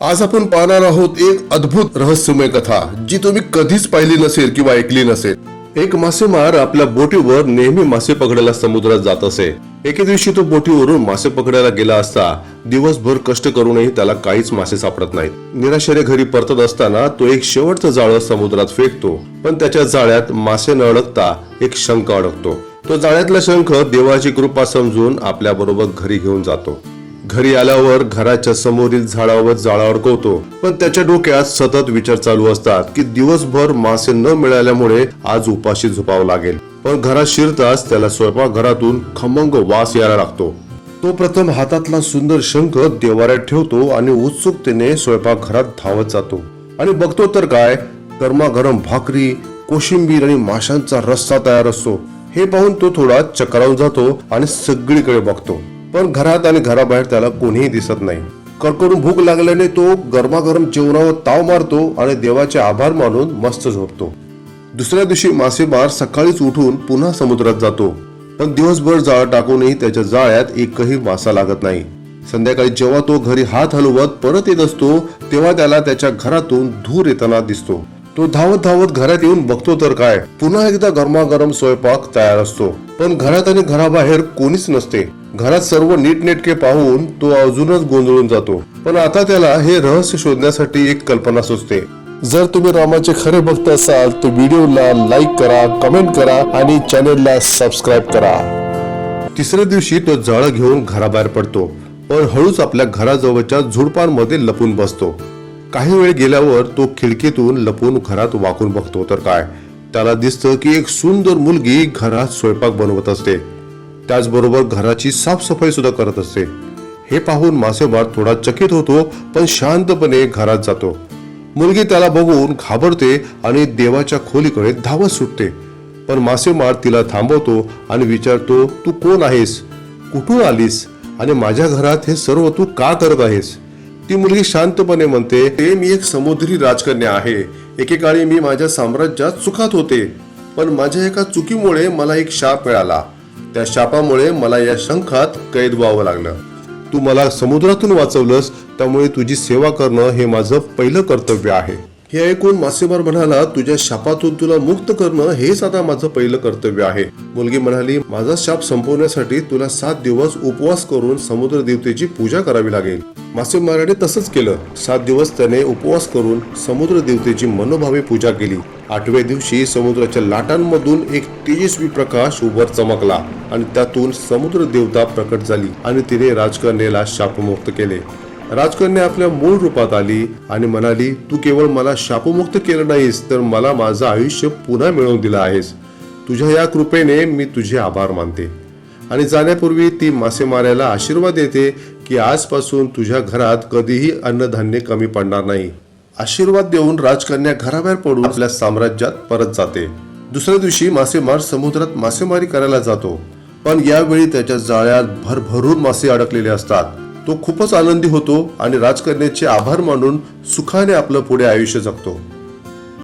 आज आपण पाहणार आहोत एक अद्भुत रहस्यमय कथा जी तुम्ही कधीच पाहिली नसेल किंवा ऐकली नसेल. एक मासेमार आपल्या बोटीवर नेहमी मासे पकडायला समुद्रात जात असे. एके दिवशी तो बोटीवरून मासे पकडायला गेला असता दिवसभर कष्ट करूनही त्याला काहीच मासे सापडत नाहीत. निराशेने घरी परतत असताना तो एक शेवटचं जाळं समुद्रात फेकतो पण त्याच्या जाळ्यात मासे न अडकता एक शंख अडकतो. तो जाळ्यातला शंख देवाची कृपा समजून आपल्या बरोबर घरी घेऊन जातो. घरी आल्यावर घराच्या समोरील झाडावर जाळा अडकवतो पण त्याच्या डोक्यात सतत विचार चालू असतात की दिवसभर मासे न मिळाल्यामुळे आज उपाशी झोपावं लागेल. पण घरात शिरताच त्याला स्वयंपाकघरातून खमंग वास यायला लागतो. तो प्रथम हातातला सुंदर शंख देवाऱ्यात ठेवतो आणि उत्सुकतेने स्वयंपाकघरात धावत जातो. आणि बघतो तर काय गरमागरम भाकरी कोशिंबीर आणि माशांचा रस्सा तयार असतो. हे पाहून तो थोडा चक्रावून जातो आणि सगळीकडे बघतो. पण घरात आणि घराबाहेर त्याला कोणीही दिसत नाही. कडकडून भूक लागल्याने तो गरमागरम जेवणावर ताव मारतो आणि देवाचे आभार मानून मस्त झोपतो. दुसऱ्या दिवशी मासेमार सकाळीच उठून पुन्हा समुद्रात जातो. पण दिवसभर जाळ टाकूनही त्याच्या जाळ्यात एकही मासा लागत नाही. संध्याकाळी जेव्हा तो घरी हात हलवत परत येत असतो तेव्हा त्याला त्याच्या घरातून धूर येताना दिसतो. तो धावत धावत घरात येऊन बघतो तर काय? पुन्हा एकदा गरमागरम स्वयंपाक तयार असतो. पण घरात आणि घराबाहेर कोणीच नसते. घरात सर्व नीटनेटके पाहून तो अजूनच गोंधळून जातो. पण आता त्याला हे रहस्य शोधण्यासाठी एक कल्पना सुचते. जर तुम्ही रामाचे खरे भक्त असाल तर व्हिडिओला लाईक करा कमेंट करा आणि चॅनेलला सबस्क्राईब करा. तिसऱ्या दिवशी तो जाळं घेऊन घराबाहेर पडतो. पण हळूच आपल्या घराजवळच्या झुडपांमध्ये लपून बसतो. काही वेळ गेल्यावर तो खिडकीतून लपून घरात वाकून बघतो तर काय. त्याला दिसतं की एक सुंदर मुलगी घरात स्वयंपाक बनवत असते. त्याचबरोबर घराची साफसफाई सुद्धा करत असते. हे पाहून मासेमार थोडा चकित होतो पण शांतपणे घरात जातो. मुलगी त्याला बघून घाबरते आणि देवाच्या खोलीकडे धावत सुटते. पण मासेमार तिला थांबवतो आणि विचारतो तू कोण आहेस? कुठून आलीस? आणि माझ्या घरात हे सर्व तू का करत आहेस? ती मुलगी शांतपणे म्हणते ते मी एक समुद्री राजकन्या आहे. एकेकाळी मी माझ्या साम्राज्यात सुखात होते. पण माझ्या एका चुकीमुळे मला एक शाप मिळाला. त्या शापामुळे मला या शंखात कैद व्हावं लागलं. तू मला समुद्रातून वाचवलंस त्यामुळे तुझी सेवा करणं हे माझं पहिलं कर्तव्य आहे. हे ऐकून मासेमार म्हणाला तुझ्या शापातून तुला मुक्त करणं हेच आता माझं पहिलं कर्तव्य आहे. मुलगी म्हणाली माझा शाप संपवण्यासाठी तुला सात दिवस उपवास करून समुद्र देवतेची पूजा करावी लागेल. मासेमाराने तसंच केलं. सात दिवस त्याने उपवास करून समुद्र देवतेची मनोभावे पूजा केली. आठव्या दिवशी समुद्राच्या लाटांमधून एक तेजस्वी प्रकाश उभर चमकला आणि त्यातून समुद्र देवता प्रकट झाली आणि तिने राजकन्येला शापमुक्त केले. राजकन्या आपल्या मूळ रूपात आली आणि म्हणाली तू केवळ मला शापमुक्त केलं नाहीस तर मला माझं आयुष्य पुन्हा मिळवून दिलं आहेस. तुझ्या या कृपेने मी तुझे आभार मानते. आणि जाण्यापूर्वी ती मासेमाऱ्याला आशीर्वाद देते की आजपासून तुझ्या घरात कधीही अन्नधान्य कमी पडणार नाही. आशीर्वाद देऊन राजकन्या घराबाहेर पडून आपल्या साम्राज्यात परत जाते. दुसऱ्या दिवशी मासेमार समुद्रात मासेमारी करायला जातो. पण यावेळी त्याच्या जाळ्यात भरभरून मासे अडकलेले असतात. तो खूपच आनंदी होतो आणि राजकन्याचे आभार मानून सुखाने आपलं पुढे आयुष्य जगतो.